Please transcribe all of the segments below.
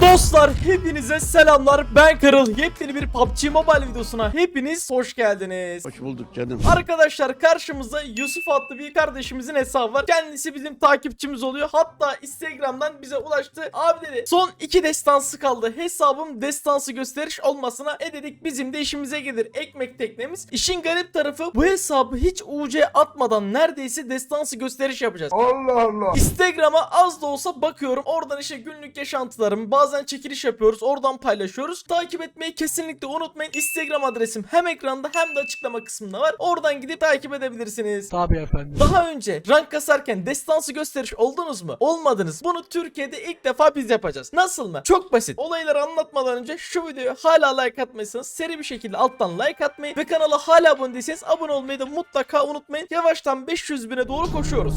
Dostlar hepinize selamlar. Ben Karıl yepyeni bir PUBG Mobile videosuna hepiniz hoş geldiniz. Hoş bulduk canım. Arkadaşlar karşımızda Yusuf adlı bir kardeşimizin hesabı var. Kendisi bizim takipçimiz oluyor. Hatta Instagram'dan bize ulaştı. Abi dedi son iki destansı kaldı. Hesabım destansı gösteriş olmasına e dedik bizim de işimize gelir. Ekmek teknemiz. İşin garip tarafı bu hesabı hiç UC atmadan neredeyse destansı gösteriş yapacağız. Allah Allah. Instagram'a az da olsa bakıyorum. Oradan işte günlük yaşantılarım, bazen çekiliş yapıyoruz, oradan paylaşıyoruz. Takip etmeyi kesinlikle unutmayın. Instagram adresim hem ekranda hem de açıklama kısmında var. Oradan gidip takip edebilirsiniz. Tabii efendim. Daha önce rank kasarken destansı gösteriş oldunuz mu? Olmadınız. Bunu Türkiye'de ilk defa biz yapacağız. Nasıl mı? Çok basit. Olayları anlatmadan önce şu videoyu hala like atmayırsanız seri bir şekilde alttan like atmayı ve kanala hala abone değilseniz abone olmayı da mutlaka unutmayın. Yavaştan 500 bine doğru koşuyoruz.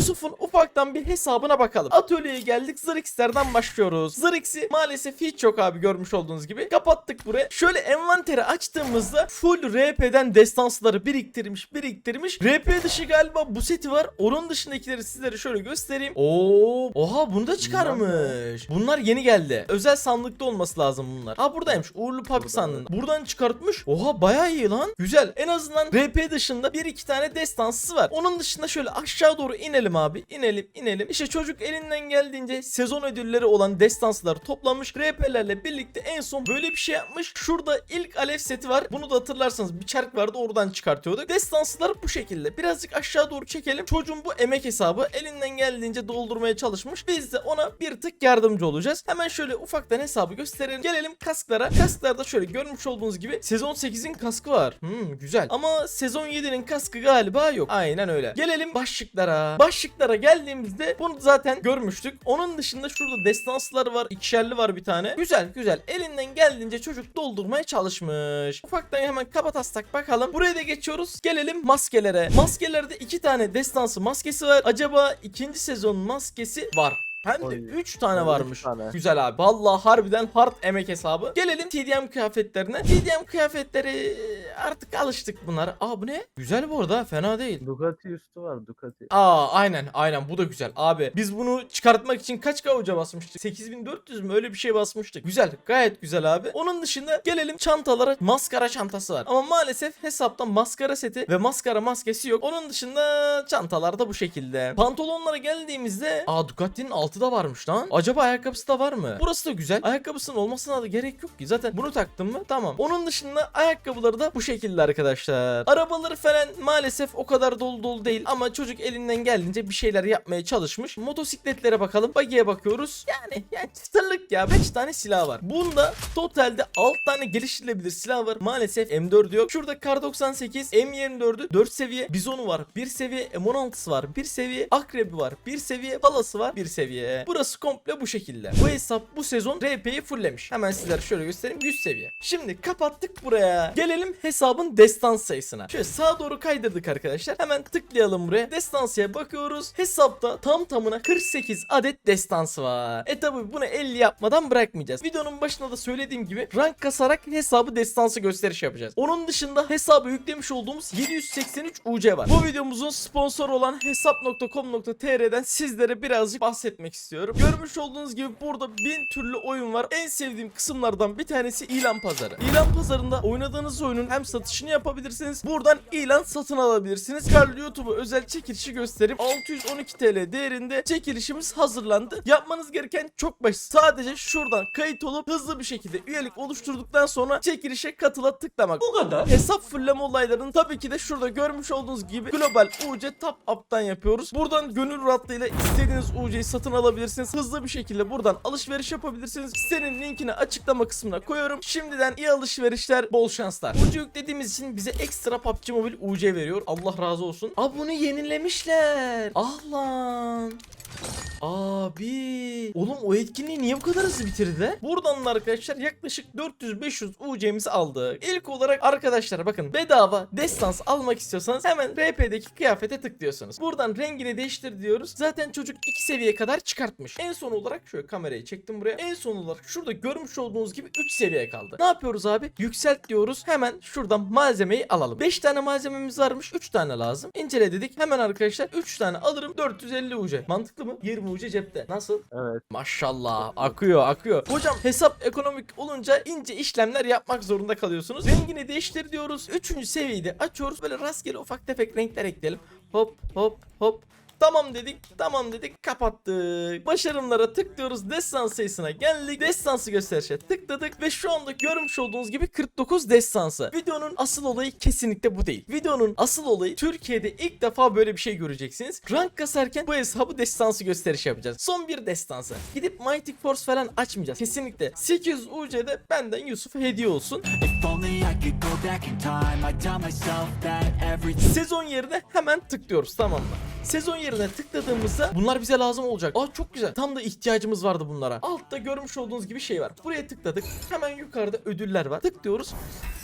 Yusuf'un ufaktan bir hesabına bakalım. Atölyeye geldik Zırx'lerden başlıyoruz. Zırx'i maalesef hiç yok abi görmüş olduğunuz gibi. Kapattık buraya. Şöyle envanteri açtığımızda full RP'den destansları biriktirmiş biriktirmiş. RP dışı galiba bu seti var. Onun dışındakileri sizlere şöyle göstereyim. Oo, oha bunu da çıkarmış. Bunlar yeni geldi. Özel sandıkta olması lazım bunlar. Ha buradaymış. Uğurlu PUBG sandığında. Buradan çıkartmış. Oha bayağı iyi lan. Güzel. En azından RP dışında bir iki tane destansı var. Onun dışında şöyle aşağı doğru inelim abi. İnelim inelim. İşte çocuk elinden geldiğince sezon ödülleri olan destansları toplamış. RP'lerle birlikte en son böyle bir şey yapmış. Şurada ilk alev seti var. Bunu da hatırlarsanız bir çark vardı oradan çıkartıyorduk. Destansılar bu şekilde. Birazcık aşağı doğru çekelim. Çocuğun bu emek hesabı elinden geldiğince doldurmaya çalışmış. Biz de ona bir tık yardımcı olacağız. Hemen şöyle ufaktan hesabı gösterelim. Gelelim kasklara. Kasklarda şöyle görmüş olduğunuz gibi sezon 8'in kaskı var. Hmm güzel. Ama sezon 7'nin kaskı galiba yok. Aynen öyle. Gelelim başlıklara. Başlıklara geldiğimizde bunu zaten görmüştük. Onun dışında şurada destansları var. ikişerli var bir tane. Güzel güzel. Elinden geldiğince çocuk doldurmaya çalışmış. Ufaktan hemen kapatastak bakalım. Buraya da geçiyoruz. Gelelim maskelere. Maskelerde iki tane destansı maskesi var. Acaba ikinci sezon maskesi var. Hem de Oy. 3 tane varmış. tane. Güzel abi. Vallahi harbiden hard emek hesabı. Gelelim TDM kıyafetlerine. TDM kıyafetleri artık alıştık bunlara. Aa bu ne? Güzel bu arada. Fena değil. Ducati üstü var Ducati. Aa aynen aynen bu da güzel abi. Biz bunu çıkartmak için kaç kavuca basmıştık? 8400 mü öyle bir şey basmıştık. Güzel gayet güzel abi. Onun dışında gelelim çantalara. Maskara çantası var. Ama maalesef hesapta maskara seti ve maskara maskesi yok. Onun dışında çantalar da bu şekilde. Pantolonlara geldiğimizde aa Ducati'nin altı da varmış lan. Acaba ayakkabısı da var mı? Burası da güzel. Ayakkabısının olmasına da gerek yok ki. Zaten bunu taktım mı? Tamam. Onun dışında ayakkabıları da bu şekilde arkadaşlar. Arabaları falan maalesef o kadar dolu dolu değil ama çocuk elinden geldiğince bir şeyler yapmaya çalışmış. Motosikletlere bakalım. Buggy'e bakıyoruz. Yani yani sırlık ya. 5 tane silah var. Bunda totalde 6 tane geliştirilebilir silah var. Maalesef M4 yok. Şurada Kar 98, M24'ü 4 seviye. Bizon'u var. 1 seviye. M16'sı var. 1 seviye. Akrebi var. 1 seviye. Palası var. 1 seviye. Burası komple bu şekilde. Bu hesap bu sezon RP'yi fulllemiş. Hemen sizlere şöyle göstereyim. 100 seviye. Şimdi kapattık buraya. Gelelim hesabın destans sayısına. Şöyle sağa doğru kaydırdık arkadaşlar. Hemen tıklayalım buraya. Destansıya bakıyoruz. Hesapta tam tamına 48 adet destansı var. E tabi bunu 50 yapmadan bırakmayacağız. Videonun başında da söylediğim gibi rank kasarak hesabı destansı gösteriş yapacağız. Onun dışında hesabı yüklemiş olduğumuz 783 UC var. Bu videomuzun sponsoru olan hesap.com.tr'den sizlere birazcık bahsetmek istiyorum. Görmüş olduğunuz gibi burada bin türlü oyun var. En sevdiğim kısımlardan bir tanesi ilan pazarı. İlan pazarında oynadığınız oyunun hem satışını yapabilirsiniz. Buradan ilan satın alabilirsiniz. Karl YouTube'a özel çekilişi gösterip 612 TL değerinde çekilişimiz hazırlandı. Yapmanız gereken çok basit. Sadece şuradan kayıt olup hızlı bir şekilde üyelik oluşturduktan sonra çekilişe katıla tıklamak. Bu kadar. Hesap fulleme olaylarını tabii ki de şurada görmüş olduğunuz gibi global UC top up'tan yapıyoruz. Buradan gönül rahatlığıyla istediğiniz UC'yi satın alabilirsiniz. Hızlı bir şekilde buradan alışveriş yapabilirsiniz. Sitenin linkini açıklama kısmına koyuyorum. Şimdiden iyi alışverişler, bol şanslar. UC yüklediğimiz için bize ekstra PUBG Mobile UC veriyor. Allah razı olsun. Aa yenilemişler. Ah. Abi. Oğlum o etkinliği niye bu kadar hızlı bitirdi? Buradan da arkadaşlar yaklaşık 400-500 UC'mizi aldık. İlk olarak arkadaşlar bakın bedava destans almak istiyorsanız hemen RP'deki kıyafete tıklıyorsunuz. Buradan rengini değiştir diyoruz. Zaten çocuk 2 seviye kadar çıkartmış. En son olarak şöyle kamerayı çektim buraya. En son olarak şurada görmüş olduğunuz gibi 3 seviye kaldı. Ne yapıyoruz abi? Yükselt diyoruz. Hemen şuradan malzemeyi alalım. 5 tane malzememiz varmış. 3 tane lazım. İncele dedik. Hemen arkadaşlar 3 tane alırım. 450 UC. Mantıklı mı? 20 UC cepte. Nasıl? Evet. Maşallah akıyor akıyor. Hocam hesap ekonomik olunca ince işlemler yapmak zorunda kalıyorsunuz. Rengini değiştir diyoruz. Üçüncü seviyeyi açıyoruz. Böyle rastgele ufak tefek renkler ekleyelim. Hop hop hop. Tamam dedik, tamam dedik, kapattık. Başarımlara tıklıyoruz, destan sayısına geldik. Destansı gösterişe tıkladık ve şu anda görmüş olduğunuz gibi 49 destansı. Videonun asıl olayı kesinlikle bu değil. Videonun asıl olayı Türkiye'de ilk defa böyle bir şey göreceksiniz. Rank kasarken bu hesabı destansı gösteriş yapacağız. Son bir destansı. Gidip Mighty Force falan açmayacağız. Kesinlikle. 800 UC'de benden Yusuf'a hediye olsun. Sezon yerine hemen tıklıyoruz tamam mı? Sezon yerine tıkladığımızda bunlar bize lazım olacak. Aa çok güzel. Tam da ihtiyacımız vardı bunlara. Altta görmüş olduğunuz gibi şey var. Buraya tıkladık. Hemen yukarıda ödüller var. Tıklıyoruz.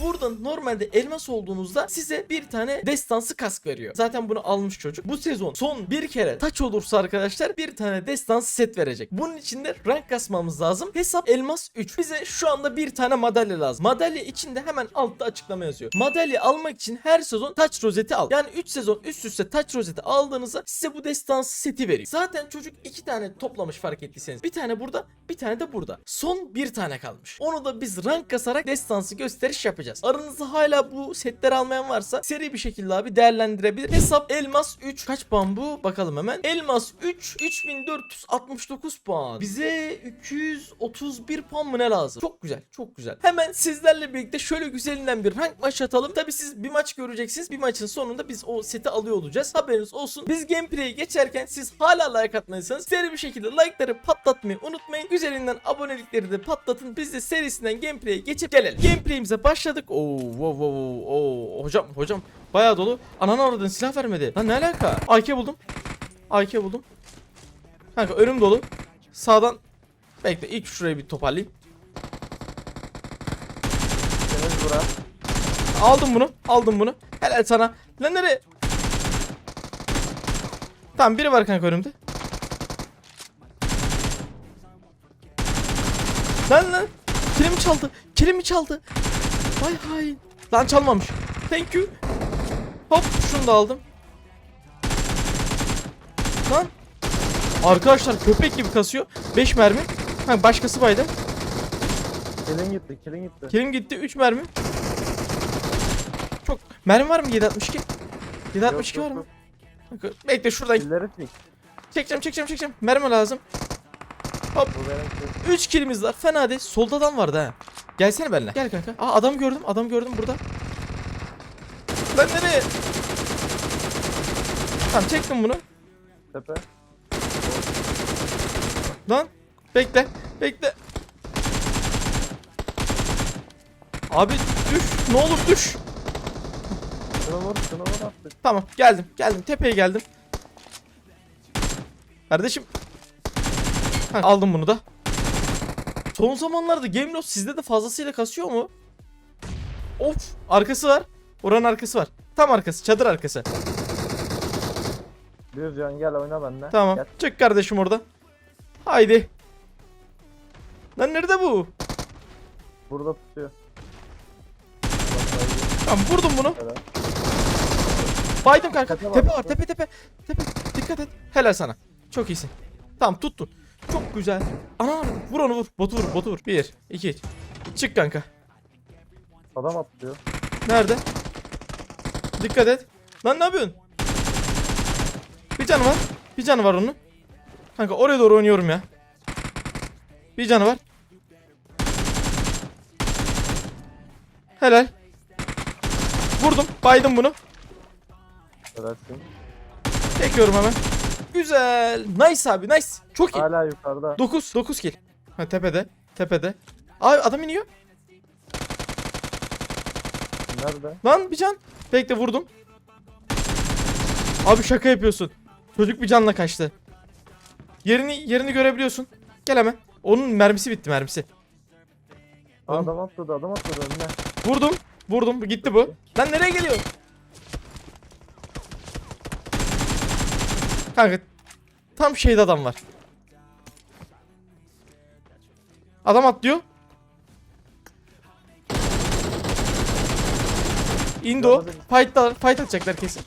Burada normalde elmas olduğunuzda size bir tane destansı kask veriyor. Zaten bunu almış çocuk. Bu sezon son bir kere taç olursa arkadaşlar bir tane destansı set verecek. Bunun için de rank kasmamız lazım. Hesap elmas 3. Bize şu anda bir tane madalya lazım. Madalya içinde hemen altta açıklama yazıyor. Madalya almak için her sezon taç rozeti al. Yani 3 sezon üst üste taç rozeti aldığınızda size bu destansı seti veriyor. Zaten çocuk iki tane toplamış fark ettiyseniz. Bir tane burada, bir tane de burada. Son bir tane kalmış. Onu da biz rank kasarak destansı gösteriş yapacağız. Aranızda hala bu setleri almayan varsa seri bir şekilde abi değerlendirebilir. Hesap elmas 3. Kaç puan bu? Bakalım hemen. Elmas 3 3469 puan. Bize 231 puan mı ne lazım? Çok güzel. Çok güzel. Hemen sizlerle birlikte şöyle güzelinden bir rank maç atalım. Tabi siz bir maç göreceksiniz. Bir maçın sonunda biz o seti alıyor olacağız. Haberiniz olsun. Biz gameplay'e geçerken siz hala like atmadıysanız seri bir şekilde like'ları patlatmayı unutmayın. Güzelinden abonelikleri de patlatın. Biz de serisinden gameplay'e geçip gelelim. Gameplay'imize başladık. Oo, wow, wow, oo. Hocam, hocam bayağı dolu. Ananı aradın silah vermedi. Lan ne alaka? AK buldum. AK buldum. Kanka önüm dolu. Sağdan bekle ilk şurayı bir toparlayayım. Aldım bunu. Aldım bunu. Helal sana. Lan nereye? Tamam biri var kanka önümde. Lan lan. Kilimi çaldı. Kilimi çaldı. Vay hain. Lan çalmamış. Thank you. Hop şunu da aldım. Lan. Arkadaşlar köpek gibi kasıyor. 5 mermi. Ha başkası baydı. Kilin gitti, kilin gitti. Kilim gitti 3 mermi. Çok mermi var mı 762? 762 Yok, var yok, mı? yok. Bekle şuradan Killeri çek. çekeceğim çekeceğim çekeceğim. Mermi lazım. Şey. 3 kilimiz var. Fena değil. Solda adam vardı ha. Gelsene benimle. Gel kanka. Aa adam gördüm. Adam gördüm burada. Lan nereye? Tamam çektim bunu. Tepe. Lan bekle. Bekle. Abi düş. Ne olur düş. Şunu vur, artık. Tamam geldim geldim tepeye geldim. Kardeşim. Ha, aldım bunu da. Son zamanlarda Game Loss sizde de fazlasıyla kasıyor mu? Of arkası var. Oranın arkası var. Tam arkası çadır arkası. Bir can gel oyna benimle. Tamam Gel. çık kardeşim orada. Haydi. Lan nerede bu? Burada tutuyor. Tamam vurdum bunu. Evet. Baydım kanka. Tepe var, Tepe var tepe. tepe tepe. Dikkat et. Helal sana. Çok iyisin. Tamam tuttun. Çok güzel. Ana vur onu vur. Botu vur botu vur. 1 2 Çık kanka. Adam atlıyor. Nerede? Dikkat et. Lan ne yapıyorsun? Bir canı var. Bir canı var onun. Kanka oraya doğru oynuyorum ya. Bir canı var. Helal. Vurdum. Baydım bunu. Ölersin. Çekiyorum hemen. Güzel. Nice abi nice. Çok iyi. Hala yukarıda. 9 9 kill. Ha tepede. Tepede. Abi adam iniyor. Nerede? Lan bir can. Bekle vurdum. Abi şaka yapıyorsun. Çocuk bir canla kaçtı. Yerini yerini görebiliyorsun. Gel hemen. Onun mermisi bitti mermisi. Adam atladı adam atladı önüne. Vurdum. Vurdum. Gitti bu. Lan nereye geliyor? Kanka tam şeyde adam var. Adam atlıyor. İndi o. Fight'ta fight atacaklar kesin.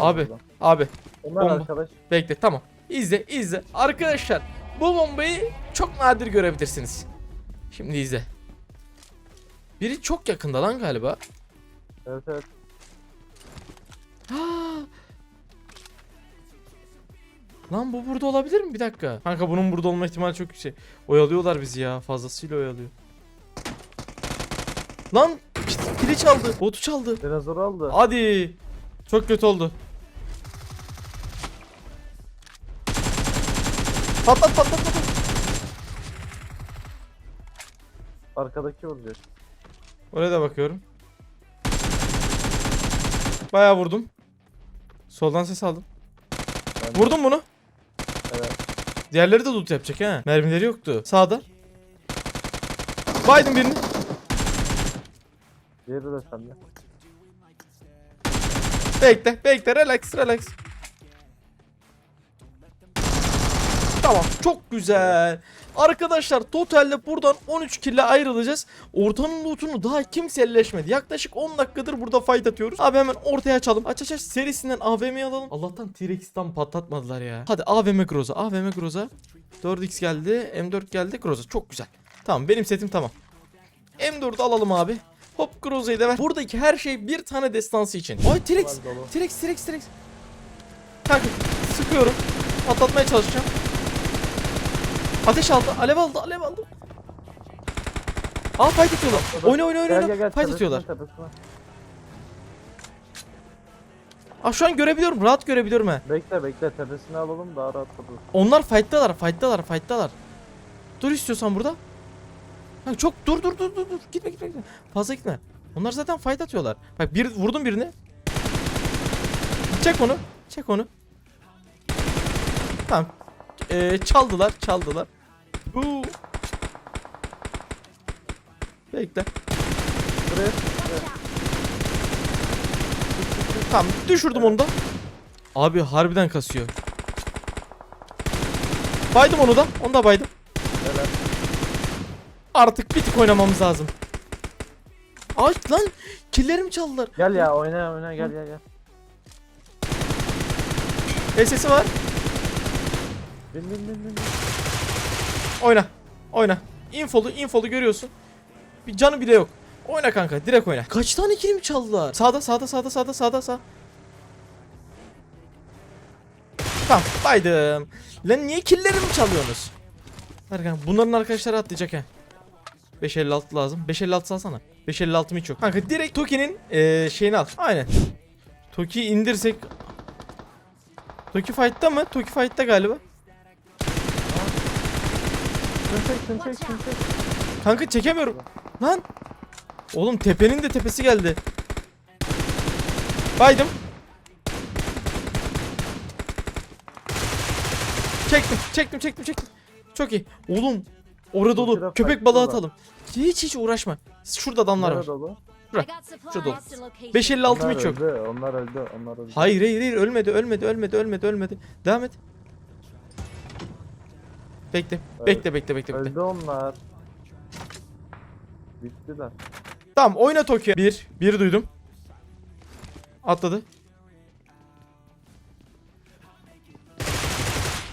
Abi, abi Onlar bomba. arkadaş. bekle tamam. İzle izle. Arkadaşlar bu bombayı çok nadir görebilirsiniz. Şimdi izle. Biri çok yakında lan galiba. Evet evet. Lan bu burada olabilir mi? Bir dakika. Kanka bunun burada olma ihtimali çok yüksek. Oyalıyorlar bizi ya. Fazlasıyla oyalıyor. Lan pili çaldı. Botu çaldı. Dinozor aldı. Hadi. Çok kötü oldu. Patlat patlat patlat. Arkadaki vuracak. Oraya da bakıyorum. Bayağı vurdum. Soldan ses aldım. Ben Vurdum bunu. Diğerleri de loot yapacak ha. Mermileri yoktu. Sağda. Baydım birini. Diğeri de sende. Bekle, bekle, relax, relax. Tamam, çok güzel. Arkadaşlar totalde buradan 13 kille ayrılacağız. Ortanın lootunu daha kimse elleşmedi. Yaklaşık 10 dakikadır burada fight atıyoruz. Abi hemen ortaya açalım. Aç aç aç serisinden AVM'yi alalım. Allah'tan T-Rex'ten patlatmadılar ya. Hadi AVM Groza, AVM Groza. 4x geldi, M4 geldi, Groza. Çok güzel. Tamam benim setim tamam. M4'ü alalım abi. Hop Groza'yı da ver. Buradaki her şey bir tane destansı için. Ay T-Rex. T-Rex T-Rex T-Rex. Kanka sıkıyorum. Patlatmaya çalışacağım. Ateş aldı. Alev aldı. Alev aldı. Aa fight atıyorlar. Oyna oyna oyna. Fight atıyorlar. Aa şu an görebiliyorum. Rahat görebiliyorum he. Bekle bekle tepesine alalım daha rahat kapatırız. Onlar fight'talar. Fight'talar. Fight'talar. Dur istiyorsan burada. Ha, çok dur dur dur dur dur. Gitme gitme gitme. Fazla gitme. Onlar zaten fight atıyorlar. Bak bir vurdum birini. Çek onu. Çek onu. Tamam. Ee, çaldılar, çaldılar. Huu. Bekle. Buraya. Tamam, düşürdüm onu da. Abi harbiden kasıyor. Baydım onu da. Onu da baydım. Helal. Artık bir tık oynamamız lazım. Ay lan killerimi çaldılar. Gel ya oyna oyna gel gel gel. sesi var. Bin bin bin bin. Oyna. Oyna. Infolu infolu görüyorsun. Bir canı bile yok. Oyna kanka direkt oyna. Kaç tane kilim çaldılar? Sağda sağda sağda sağda sağda sağ. Tamam baydım. Lan niye killerimi çalıyorsunuz? Ver kanka bunların arkadaşları atlayacak he. 556 lazım. 556 alsana. 556 hiç yok. Kanka direkt Toki'nin eee şeyini al. Aynen. Toki'yi indirsek. Toki fight'ta mı? Toki fight'ta galiba. Şunu çek şunu çek şunu çek. Kanka çekemiyorum. Lan. Oğlum tepenin de tepesi geldi. Baydım. Çektim, çektim, çektim, çektim. Çok iyi. Oğlum orada dolu. Köpek balığı atalım. Hiç hiç uğraşma. Şurada adamlar var. dolu? Şurada. Location. 556 Onlar hiç yok. öldü, onlar öldü, onlar öldü. Hayır hayır hayır ölmedi ölmedi ölmedi ölmedi ölmedi. Devam et. Bekle. Bekle bekle bekle bekle. Öldü onlar. Bittiler. Tamam oyna Tokyo. Bir. Bir duydum. Atladı.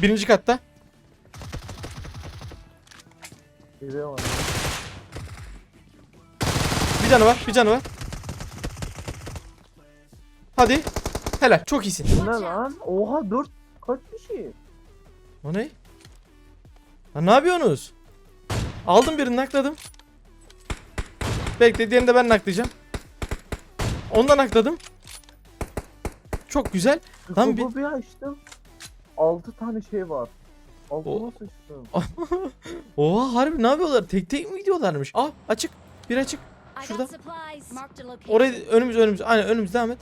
Birinci katta. Geliyor ama. Bir canı var. Bir canı var. Hadi. Helal. Çok iyisin. Bu ne lan? Oha 4 kaç kişi? O ne? Lan ne yapıyorsunuz? Aldım birini nakladım. Bekle diğerini de ben naklayacağım. Ondan nakladım. Çok güzel. Lan bir- bir... açtım. 6 tane şey var. Altıma sıçtım. Oha harbi ne yapıyorlar? Tek tek mi gidiyorlarmış? Aa açık. Bir açık. Şurada. Oraya önümüz önümüz. Aynen önümüz devam et.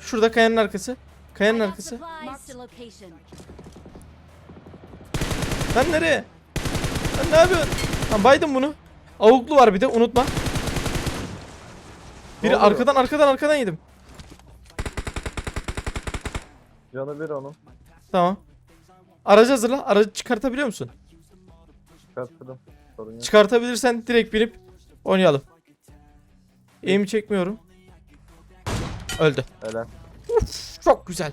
Şurada kayanın arkası. Kayanın arkası. Sen nereye? Sen ne yapıyorsun? Tamam baydım bunu. Avuklu var bir de unutma. Biri oluyor? arkadan arkadan arkadan yedim. Canı bir onun. Tamam. Aracı hazırla. Aracı çıkartabiliyor musun? Çıkarttım. Sorun yok. Çıkartabilirsen direkt binip oynayalım. Aim'i çekmiyorum. Öldü. Helal. Çok güzel.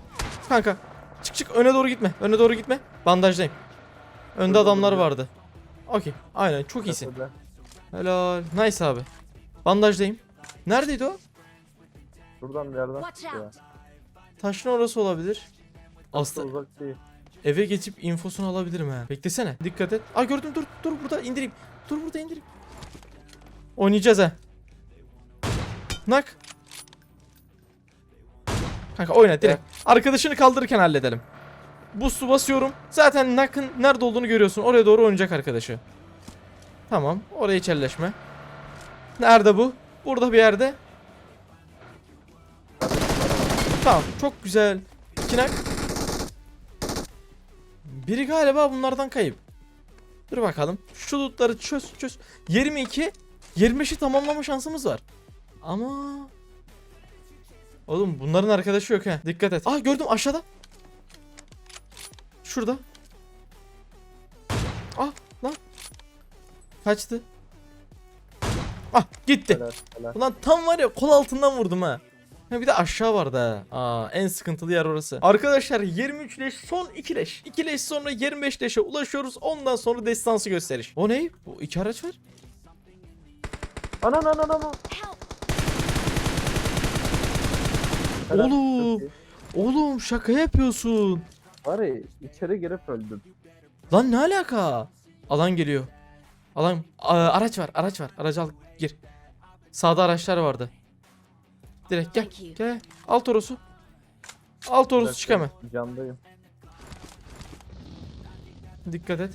Kanka çık çık öne doğru gitme. Öne doğru gitme. Bandajdayım. Önde adamlar vardı. Okey. Aynen çok iyisin. Helal. Nice abi. Bandajdayım. Neredeydi o? Şuradan bir yerden çıktı ya. Taşın orası olabilir. Asla Aslında uzak değil. eve geçip infosunu alabilirim ha. Beklesene. Dikkat et. Aa gördüm dur dur burada indireyim. Dur burada indireyim. Oynayacağız ha. Nak. Kanka oyna direkt. Arkadaşını kaldırırken halledelim. Boost'u basıyorum. Zaten Nak'ın nerede olduğunu görüyorsun. Oraya doğru oynayacak arkadaşı. Tamam. Oraya hiç elleşme. Nerede bu? Burada bir yerde. Tamam. Çok güzel. İki nak. Biri galiba bunlardan kayıp. Dur bakalım. Şu lootları çöz çöz. 22. 25'i tamamlama şansımız var. Ama... Oğlum bunların arkadaşı yok ha. Dikkat et. Ah gördüm aşağıda. Şurada. Ah lan. Kaçtı. Ah gitti. Helal. Helal. Ulan tam var ya kol altından vurdum ha. Ha bir de aşağı vardı ha. Aa en sıkıntılı yer orası. Arkadaşlar 23 leş son 2 leş. 2 leş sonra 25 leşe ulaşıyoruz. Ondan sonra destansı gösteriş. O ne? Bu iki araç var. Ana ana ana ana. Oğlum. Oğlum şaka yapıyorsun. Var ya içeri girip öldüm. Lan ne alaka? Alan geliyor. Alan araç var araç var. Aracı al gir. Sağda araçlar vardı. Direkt gel. Gel. Al Toros'u. Al Toros'u çık hemen. Candayım. Dikkat et.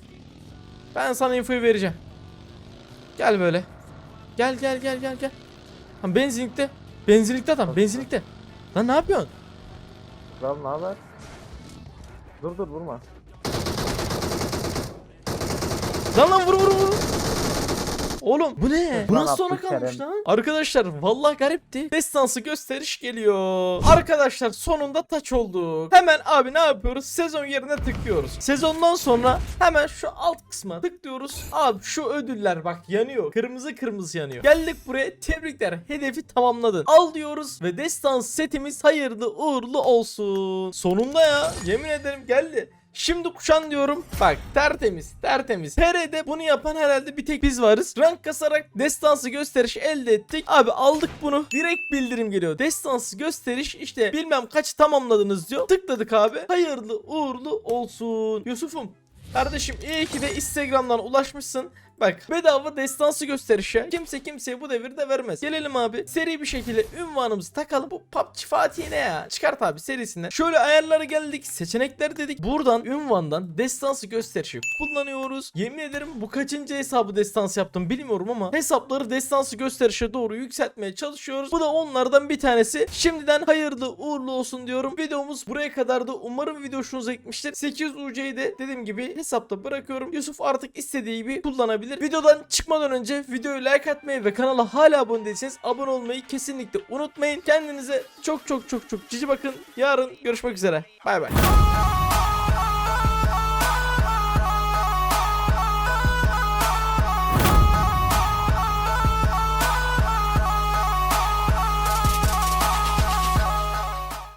Ben sana infoyu vereceğim. Gel böyle. Gel gel gel gel gel. Lan benzinlikte. Benzinlikte adam benzinlikte. Lan ne yapıyorsun? Kral ne haber? Dur dur vurma. Lan lan vur vur vur. Oğlum bu ne? Bu nasıl sona kalmış lan? Arkadaşlar vallahi garipti. Destansı gösteriş geliyor. Arkadaşlar sonunda taç olduk. Hemen abi ne yapıyoruz? Sezon yerine tıklıyoruz. Sezondan sonra hemen şu alt kısma tıklıyoruz. Abi şu ödüller bak yanıyor. Kırmızı kırmızı yanıyor. Geldik buraya. Tebrikler. Hedefi tamamladın. Al diyoruz ve destans setimiz hayırlı uğurlu olsun. Sonunda ya. Yemin ederim geldi. Şimdi kuşan diyorum. Bak tertemiz tertemiz. PR'de bunu yapan herhalde bir tek biz varız. Rank kasarak destansı gösteriş elde ettik. Abi aldık bunu. Direkt bildirim geliyor. Destansı gösteriş işte bilmem kaç tamamladınız diyor. Tıkladık abi. Hayırlı uğurlu olsun. Yusuf'um Kardeşim iyi ki de Instagram'dan ulaşmışsın. Bak bedava destansı gösterişe kimse kimseye bu devirde vermez. Gelelim abi seri bir şekilde ünvanımızı takalım. Bu PUBG Fatih ne ya? Çıkart abi serisinden. Şöyle ayarlara geldik. Seçenekler dedik. Buradan ünvandan destansı gösterişi kullanıyoruz. Yemin ederim bu kaçıncı hesabı destans yaptım bilmiyorum ama hesapları destansı gösterişe doğru yükseltmeye çalışıyoruz. Bu da onlardan bir tanesi. Şimdiden hayırlı uğurlu olsun diyorum. Videomuz buraya kadardı. Umarım video hoşunuza gitmiştir. 800 UC'yi de dediğim gibi hesapta bırakıyorum. Yusuf artık istediği gibi kullanabilir. Videodan çıkmadan önce videoyu like atmayı ve kanala hala abone değilseniz abone olmayı kesinlikle unutmayın. Kendinize çok çok çok çok cici bakın. Yarın görüşmek üzere. Bay bay.